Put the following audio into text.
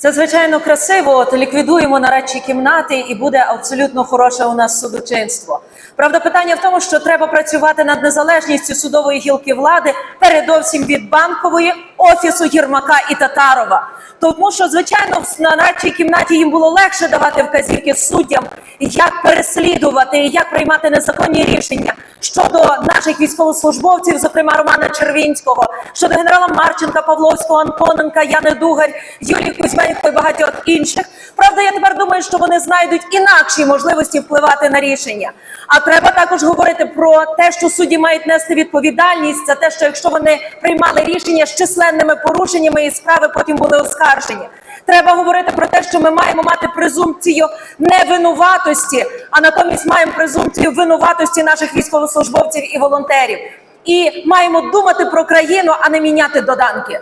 Це звичайно красиво. От ліквідуємо нарадчі кімнати, і буде абсолютно хороше у нас судочинство. Правда, питання в тому, що треба працювати над незалежністю судової гілки влади, передовсім від банкової, офісу Єрмака і Татарова. Тому що, звичайно, в нарадчій кімнаті їм було легше давати вказівки суддям, як переслідувати і як приймати незаконні рішення щодо наших військовослужбовців, зокрема Романа Червінського, щодо генерала Марченка, Павловського, Антоненка, Яни Дугарь, Юлії Кузьменко і багатьох інших. Правда, я тепер думаю, що вони знайдуть інакші можливості впливати на рішення. А треба також говорити про те, що судді мають нести відповідальність за те, що якщо вони приймали рішення з численними порушеннями і справи потім були оскаржені. Треба говорити про те, що ми маємо мати презумпцію невинуватості, а натомість маємо презумпцію винуватості наших військовослужбовців і волонтерів. І маємо думати про країну, а не міняти доданки.